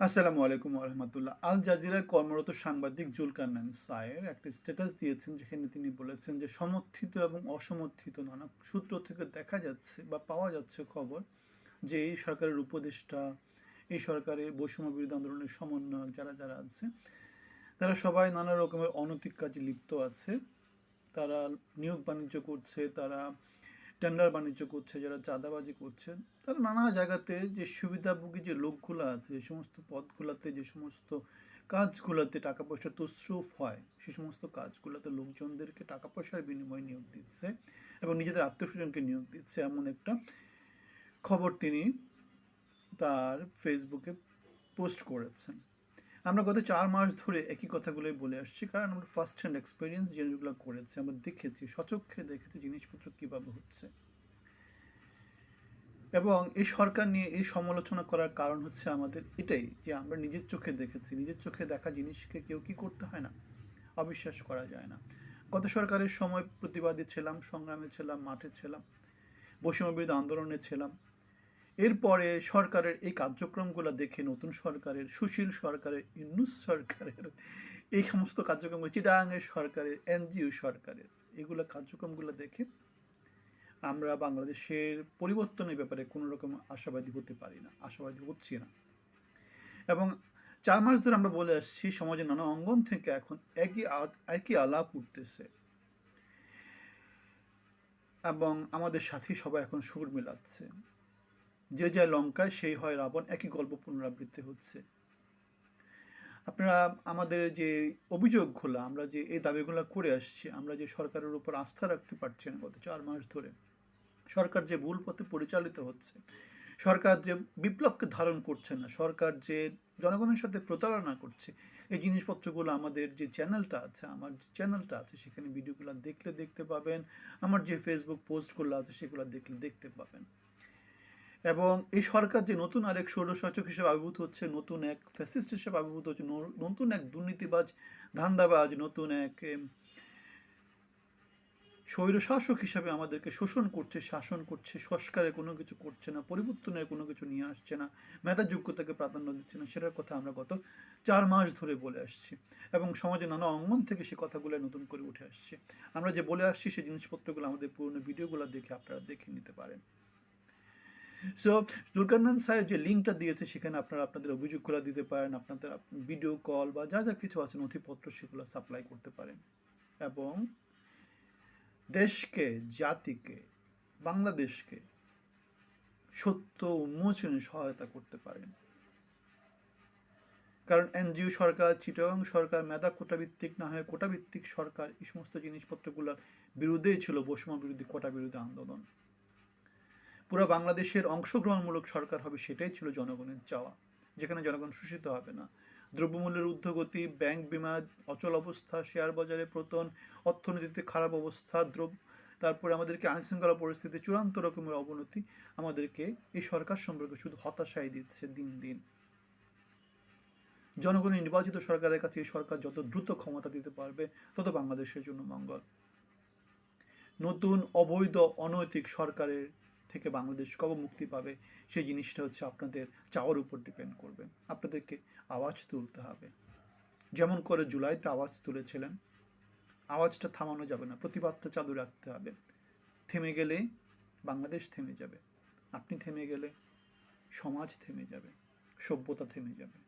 আসসালামু আলাইকুম রহমতুল্লাহ। আল জাজিরায় কর্মরত সাংবাদিক জুলকান্নান সায়ের একটি স্ট্যাটাস দিয়েছেন, যেখানে তিনি বলেছেন যে সমর্থিত এবং অসমর্থিত নানা সূত্র থেকে দেখা যাচ্ছে বা পাওয়া যাচ্ছে খবর যে এই সরকারের উপদেষ্টা, এই সরকারের বৈষম্য বিরোধী আন্দোলনের সমন্বয়ক যারা যারা আছে, তারা সবাই নানা রকমের অনৈতিক কাজে লিপ্ত আছে। তারা নিয়োগ বাণিজ্য করছে, তারা টেন্ডার বাণিজ্য করছে, যারা চাঁদাবাজি করছে, তারা নানা জায়গাতে যে সুবিধাভোগী যে লোকগুলো আছে, যে সমস্ত পদগুলোতে, যে সমস্ত কাজগুলোতে টাকা পয়সা তসরুফ হয়, সে সমস্ত কাজগুলোতে লোকজনদেরকে টাকা পয়সার বিনিময়ে নিয়োগ দিচ্ছে এবং নিজেদের আত্মীয়স্বজনকে নিয়োগ দিচ্ছে এমন একটা খবর তিনি তার ফেসবুকে পোস্ট করেছেন। আমরা গত চার মাস ধরে একই কথাগুলোই বলে আসছি, কারণ আমরা ফার্স্ট হ্যান্ড এক্সপিরিয়েন্স যেগুলো করেছি, আমরা দেখেছি সচক্ষে দেখেছি জিনিসপত্র কীভাবে হচ্ছে। এবং এই সরকার নিয়ে এই সমালোচনা করার কারণ হচ্ছে আমাদের এটাই, যে আমরা নিজের চোখে দেখেছি, নিজের চোখে দেখা জিনিসকে কেউ কি করতে হয় না, অবিশ্বাস করা যায় না। গত সরকারের সময় প্রতিবাদী ছিলাম, সংগ্রামে ছিলাম, মাঠে ছিলাম বৈষম্য বিরোধী আন্দোলনে ছিলাম এরপরে সরকারের এই কার্যক্রমগুলো দেখে নতুন সরকারের, সুশীল সরকারের ইন্নুস সরকারের, এই সমস্ত কার্যক্রমগুলো চিটাঙের সরকারের, এনজিও সরকারের। এগুলো কার্যক্রমগুলো দেখে আমরা বাংলাদেশের পরিবর্তনের ব্যাপারে কোনো রকম আশাবাদী হতে পারি না, আশাবাদী হচ্ছি না। এবং চার মাস ধরে আমরা বলে আসছি সমাজের নানা অঙ্গন থেকে এখন একই একই আলাপ উঠতেছে। এবং আমাদের সাথে সবাই এখন সুর মেলাচ্ছে। যে যায় লঙ্কায় সেই হয় রাবণ, একই গল্প পুনরাবৃত্তি হচ্ছে। আপনারা আমাদের যে অভিযোগগুলো, আমরা যে এই দাবিগুলো করে আসছি, আমরা যে সরকারের উপর আস্থা রাখতে পারছি না গত চার মাস ধরে, সরকার যে ভুল পথে পরিচালিত হচ্ছে, সরকার যে বিপ্লবকে ধারণ করছে না, সরকার যে জনগণের সাথে প্রতারণা করছে, এই জিনিসপত্রগুলো আমাদের যে চ্যানেলটা আছে, আমার যে চ্যানেলটা আছে, সেখানে ভিডিওগুলো দেখলে দেখতে পাবেন, আমার যে ফেসবুক পোস্টগুলো আছে, সেগুলো দেখলে দেখতে পাবেন। এবং এই সরকার যে নতুন আরেক স্বৈরশাসক হিসেবে আবির্ভূত হচ্ছে, নতুন এক ফ্যাসিস্ট হিসেবে আবির্ভূত হচ্ছে নতুন এক দুর্নীতিবাজ, ধান্দাবাজ, নতুন এক স্বৈরশাসক হিসাবে আমাদেরকে শোষণ করছে, শাসন করছে সংস্কারে কোনো কিছু করছে না, পরিবর্তনের কোনো কিছু নিয়ে আসছে না মেধা যোগ্যতাকে প্রাধান্য দিচ্ছে না, সেটার কথা আমরা গত চার মাস ধরে বলে আসছি এবং সমাজে নানা অঙ্গন থেকে সে কথাগুলো নতুন করে উঠে আসছে। আমরা যে বলে আসছি সেই জিনিসপত্রগুলো আমাদের পুরনো ভিডিওগুলো দেখে আপনারা দেখে নিতে পারেন। সো জুলকান্নান সাহেব যে লিঙ্কটা দিয়েছে, সেখানে আপনারা আপনাদের অভিযোগগুলো দিতে পারেন, আপনাদের ভিডিও কল বা যা যা কিছু আছে, নথিপত্র সেগুলো সাপ্লাই করতে পারেন। এবং দেশকে, জাতিকে, বাংলাদেশকে সত্য উন্মোচনে সহায়তা করতে পারেন। কারণ এনজিও সরকার চিটং সরকার, মেধা কোটাভিত্তিক, না হয়ে কোটাভিত্তিক সরকার এই সমস্ত জিনিসপত্রগুলোর বিরুদ্ধেই ছিল বৈষম্য বিরোধী, কোটা বিরোধী আন্দোলন। পুরো বাংলাদেশের অংশগ্রহণমূলক সরকার হবে সেটাই ছিল জনগণের চাওয়া, যেখানে জনগণ শোষিত হবে না। দ্রব্যমূল্যের ঊর্ধ্বগতি, ব্যাংক বিমা, অচল অবস্থা, শেয়ার বাজারে প্রতন, অর্থনীতিতে খারাপ অবস্থা দ্রব্য তারপরে আমাদেরকে আইনশৃঙ্খলা পরিস্থিতি চূড়ান্ত রকমের অবনতি, আমাদেরকে এই সরকার সম্পর্কে শুধু হতাশাই দিচ্ছে দিন দিন। জনগণের নির্বাচিত সরকারের কাছে এই সরকার যত দ্রুত ক্ষমতা দিতে পারবে, তত বাংলাদেশের জন্য মঙ্গল। নতুন অবৈধ অনৈতিক সরকারের থেকে বাংলাদেশ কবে মুক্তি পাবে, সেই জিনিসটা হচ্ছে আপনাদের চাওয়ার উপর ডিপেন্ড করবে। আপনাদেরকে আওয়াজ তুলতে হবে। যেমন করে জুলাইতে আওয়াজ তুলেছিলেন, আওয়াজটা থামানো যাবে না, প্রতিবাদটা চালু রাখতে হবে। থেমে গেলে বাংলাদেশ থেমে যাবে, আপনি থেমে গেলে সমাজ থেমে যাবে, সভ্যতা থেমে যাবে।